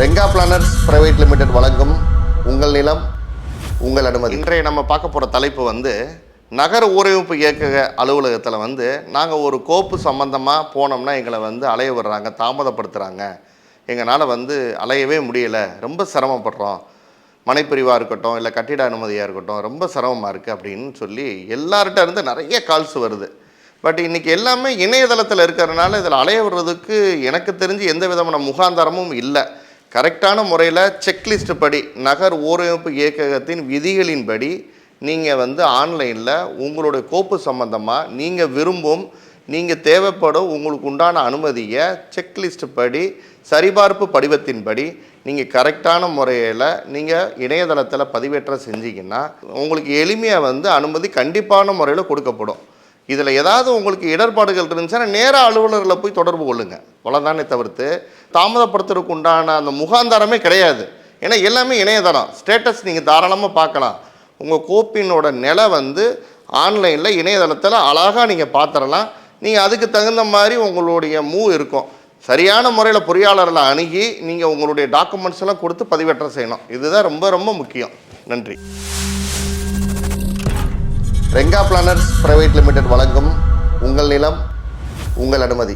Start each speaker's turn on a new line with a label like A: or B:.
A: Renga planners private limited வழங்கும் உங்கள் நிலம் உங்கள் அனுமதி. இன்றைய நம்ம பார்க்க போகிற தலைப்பு வந்து நகர ஊரமைப்பு இயக்கக அலுவலகத்தில் வந்து நாங்கள் ஒரு கோப்பு சம்மந்தமாக போனோம்னா எங்களை வந்து அலைய விடுறாங்க தாமதப்படுத்துகிறாங்க எங்களால் வந்து அலையவே முடியலை. ரொம்ப சிரமப்படுறோம். மனைப்பிரிவாக இருக்கட்டும் இல்லை கட்டிட அனுமதியாக இருக்கட்டும் ரொம்ப சிரமமாக இருக்குது அப்படின்னு சொல்லி எல்லார்கிட்ட இருந்து நிறைய கால்ஸ் வருது. பட் இன்றைக்கி எல்லாமே இணையதளத்தில் இருக்கிறதுனால இதில் அலைய விடுறதுக்கு எனக்கு தெரிஞ்சு எந்த விதமான முகாந்தாரமும் இல்லை. கரெக்டான முறையில் செக்லிஸ்ட் படி நகர் ஓரமைப்பு இயக்ககத்தின் விதிகளின்படி நீங்கள் வந்து ஆன்லைனில் உங்களுடைய கோப்பு சம்மந்தமாக நீங்கள் விரும்பும் நீங்கள் தேவைப்படும் உங்களுக்கு உண்டான அனுமதியை செக்லிஸ்ட் படி சரிபார்ப்பு படிவத்தின்படி நீங்கள் கரெக்டான முறையில் நீங்கள் இணையதளத்தில் பதிவேற்றம் செஞ்சீங்கன்னா உங்களுக்கு எளிமையாக வந்து அனுமதி கண்டிப்பான முறையில் கொடுக்கப்படும். இதில் ஏதாவது உங்களுக்கு இடர்பாடுகள் இருந்துச்சுன்னா நேராக அலுவலர்களை போய் தொடர்பு கொள்ளுங்கள் அவ்வளோதானே தவிர்த்து தாமதப்படுத்துறதுக்கு உண்டான அந்த முகாந்தாரமே கிடையாது. ஏன்னா எல்லாமே இணையதளம். ஸ்டேட்டஸ் நீங்கள் தாராளமாக பார்க்கலாம். உங்கள் கோப்பினோட நிலை வந்து ஆன்லைனில் இணையதளத்தில் அழகாக நீங்கள் பார்த்துடலாம். நீங்கள் அதுக்கு தகுந்த மாதிரி உங்களுடைய மூவ் இருக்கும். சரியான முறையில் பொறியாளர்களை அணுகி நீங்கள் உங்களுடைய டாக்குமெண்ட்ஸ் எல்லாம் கொடுத்து பதிவேற்றம் செய்யணும். இதுதான் ரொம்ப ரொம்ப முக்கியம். நன்றி. ரெங்கா பிளானர்ஸ் பிரைவேட் லிமிடெட் வழங்கும் உங்கள் நிலம் உங்கள் அனுமதி.